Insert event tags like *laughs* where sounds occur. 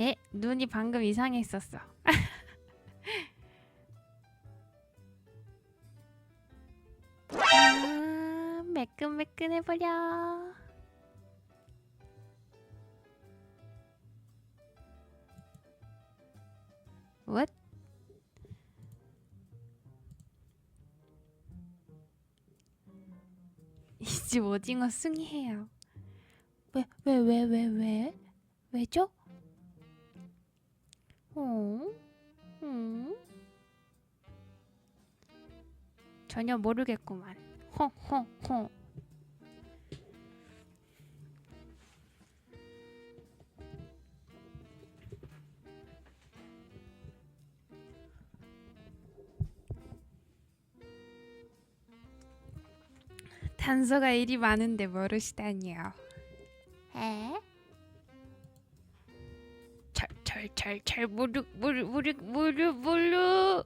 에? 눈이 방금 이상했었어. 아, *laughs* 매끈매끈해버려. What? *laughs* 이집 오징어 숭이해요. 왜, 왜, 왜, 왜, 왜? 왜죠? 전혀 모르겠구만. 허허허. 단서가 일이 많은데 모르시다니요. 에? 잘잘잘잘 모르 모르 모르 모르 모르